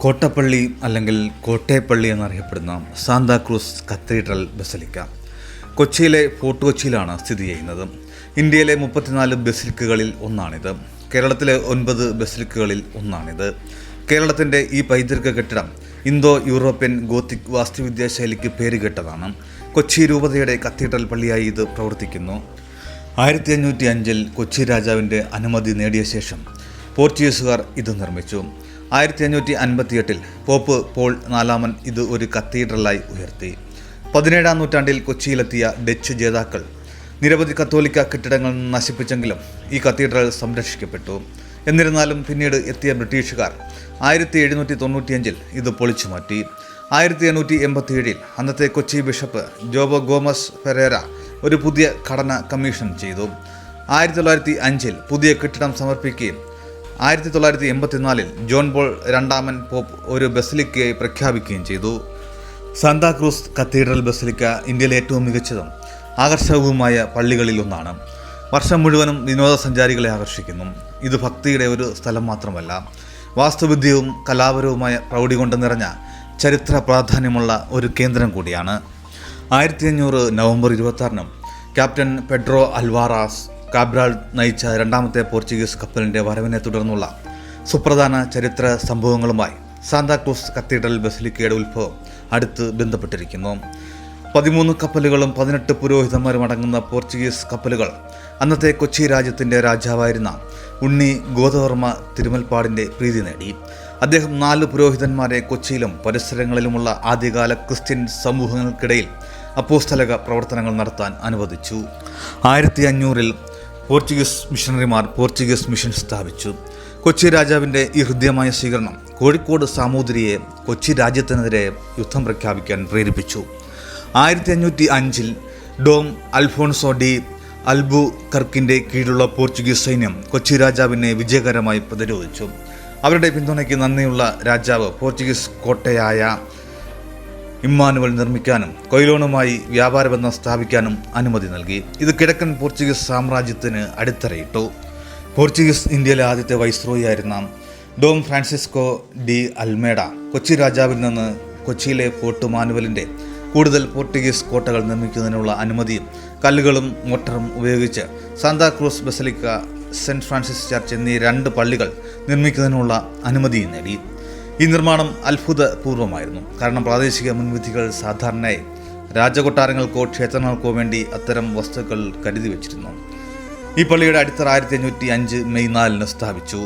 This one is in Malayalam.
കോട്ടപ്പള്ളി അല്ലെങ്കിൽ കോട്ടയപ്പള്ളി എന്നറിയപ്പെടുന്ന സാന്താക്രൂസ് കത്തീഡ്രൽ ബസലിക്ക. കൊച്ചിയിലെ ഫോർട്ട് കൊച്ചിയിലാണ് സ്ഥിതി ചെയ്യുന്നത്. ഇന്ത്യയിലെ മുപ്പത്തിനാല് ബസിലിക്കുകളിൽ ഒന്നാണിത്. കേരളത്തിലെ ഒൻപത് ബസിലിക്കുകളിൽ ഒന്നാണിത്. കേരളത്തിന്റെ ഈ പൈതൃക കെട്ടിടം ഇന്തോ യൂറോപ്യൻ ഗോത്തിക് വാസ്തുവിദ്യാ ശൈലിക്ക് പേരുകേട്ടതാണ്. കൊച്ചി രൂപതയുടെ കത്തീഡ്രൽ പള്ളിയായി ഇത് പ്രവർത്തിക്കുന്നു. ആയിരത്തി അഞ്ഞൂറ്റി അഞ്ചിൽ കൊച്ചി രാജാവിന്റെ അനുമതി നേടിയ ശേഷം പോർച്ചുഗീസുകാർ ഇത് നിർമ്മിച്ചു. ആയിരത്തി അഞ്ഞൂറ്റി അൻപത്തിയെട്ടിൽ പോപ്പ് പോൾ നാലാമൻ ഇത് ഒരു കത്തീഡ്രലായി ഉയർത്തി. പതിനേഴാം നൂറ്റാണ്ടിൽ കൊച്ചിയിലെത്തിയ ഡച്ച് ജേതാക്കൾ നിരവധി കത്തോലിക്ക കെട്ടിടങ്ങൾ നശിപ്പിച്ചെങ്കിലും ഈ കത്തീഡ്രൽ സംരക്ഷിക്കപ്പെട്ടു. എന്നിരുന്നാലും പിന്നീട് എത്തിയ ബ്രിട്ടീഷുകാർ ആയിരത്തി എഴുന്നൂറ്റി തൊണ്ണൂറ്റിയഞ്ചിൽ ഇത് പൊളിച്ചു മാറ്റി ആയിരത്തി എണ്ണൂറ്റി എൺപത്തിയേഴിൽ അന്നത്തെ കൊച്ചി ബിഷപ്പ് ജോബോ ഗോമസ് ഫെരേര ഒരു പുതിയ ഘടന കമ്മീഷൻ ചെയ്തു. ആയിരത്തി തൊള്ളായിരത്തി അഞ്ചിൽ പുതിയ കെട്ടിടം സമർപ്പിക്കുകയും ആയിരത്തി തൊള്ളായിരത്തി എൺപത്തിനാലിൽ ജോൺ പോൾ രണ്ടാമൻ പോപ്പ് ഒരു ബസലിക്കയായി പ്രഖ്യാപിക്കുകയും ചെയ്തു. സാന്താക്രൂസ് കത്തീഡ്രൽ ബസലിക്ക ഇന്ത്യയിലെ ഏറ്റവും മികച്ചതും ആകർഷകവുമായ പള്ളികളിൽ ഒന്നാണ്. വർഷം മുഴുവനും വിനോദസഞ്ചാരികളെ ആകർഷിക്കുന്നു. ഇത് ഭക്തിയുടെ ഒരു സ്ഥലം മാത്രമല്ല വാസ്തുവിദ്യവും കലാപരവുമായ പ്രൗഢി കൊണ്ട് നിറഞ്ഞ ചരിത്ര പ്രാധാന്യമുള്ള ഒരു കേന്ദ്രം കൂടിയാണ്. ആയിരത്തി അഞ്ഞൂറ് നവംബർ ഇരുപത്താറിനും ക്യാപ്റ്റൻ പെഡ്രോ അൽവാറാസ് കാബ്രാൾ നയിച്ച രണ്ടാമത്തെ പോർച്ചുഗീസ് കപ്പലിന്റെ വരവിനെ തുടർന്നുള്ള സുപ്രധാന ചരിത്ര സംഭവങ്ങളുമായി സാന്താക്രൂസ് കത്തീഡ്രൽ ബസിലിക്കയുടെ ഉത്ഭവം അടുത്ത് ബന്ധപ്പെട്ടിരിക്കുന്നു. പതിമൂന്ന് കപ്പലുകളും പതിനെട്ട് പുരോഹിതന്മാരും അടങ്ങുന്ന പോർച്ചുഗീസ് കപ്പലുകൾ അന്നത്തെ കൊച്ചി രാജ്യത്തിന്റെ രാജാവായിരുന്ന ഉണ്ണി ഗോദവർമ്മ തിരുമൽപ്പാടിന്റെ പ്രീതി നേടി. അദ്ദേഹം നാല് പുരോഹിതന്മാരെ കൊച്ചിയിലും പരിസരങ്ങളിലുമുള്ള ആദ്യകാല ക്രിസ്ത്യൻ സമൂഹങ്ങൾക്കിടയിൽ അപ്പോസ്തലക പ്രവർത്തനങ്ങൾ നടത്താൻ അനുവദിച്ചു. ആയിരത്തി അഞ്ഞൂറിൽ പോർച്ചുഗീസ് മിഷണറിമാർ പോർച്ചുഗീസ് മിഷൻ സ്ഥാപിച്ചു. കൊച്ചി രാജാവിന്റെ ഈ ഹൃദ്യമായ സ്വീകരണം കോഴിക്കോട് സാമൂതിരിയെ കൊച്ചി രാജ്യത്തിനെതിരെ യുദ്ധം പ്രഖ്യാപിക്കാൻ പ്രേരിപ്പിച്ചു. ആയിരത്തി അഞ്ഞൂറ്റി അഞ്ചിൽ ഡോം അൽഫോൺസോ ഡി അൽബു കർക്കിന്റെ കീഴിലുള്ള പോർച്ചുഗീസ് സൈന്യം കൊച്ചി രാജാവിനെ വിജയകരമായി പ്രതിരോധിച്ചു. അവരുടെ പിന്തുണയ്ക്ക് നന്ദിയുള്ള രാജാവ് പോർച്ചുഗീസ് കോട്ടയായ ഇമ്മാനുവൽ നിർമ്മിക്കാനും കൊയിലോണുമായി വ്യാപാരബന്ധം സ്ഥാപിക്കാനും അനുമതി നൽകി. ഇത് കിഴക്കൻ പോർച്ചുഗീസ് സാമ്രാജ്യത്തിന് അടിത്തറയിട്ടു. പോർച്ചുഗീസ് ഇന്ത്യയിലെ ആദ്യത്തെ വൈസ്രോയി ആയിരുന്ന Dom Francisco de Almeida Kochi രാജാവിൽ നിന്ന് കൊച്ചിയിലെ ഫോർട്ട് മാനുവലിന്റെ കൂടുതൽ പോർട്ടുഗീസ് കോട്ടകൾ നിർമ്മിക്കുന്നതിനുള്ള അനുമതിയും കല്ലുകളും മോട്ടറും ഉപയോഗിച്ച് Santa Cruz basilica Saint Francis church എന്നീ രണ്ട് പള്ളികൾ നിർമ്മിക്കുന്നതിനുള്ള അനുമതിയും നേടി. ഈ നിർമ്മാണം അത്ഭുതപൂർവമായിരുന്നു. കാരണം പ്രാദേശിക മുൻവിധികൾ സാധാരണയായി രാജകൊട്ടാരങ്ങൾക്കോ ക്ഷേത്രങ്ങൾക്കോ വേണ്ടി അത്തരം വസ്തുക്കൾ കരുതി വച്ചിരുന്നു. ഈ പള്ളിയുടെ അടിത്തറ ആയിരത്തി അഞ്ഞൂറ്റി അഞ്ച് മെയ് നാലിന് സ്ഥാപിച്ചു.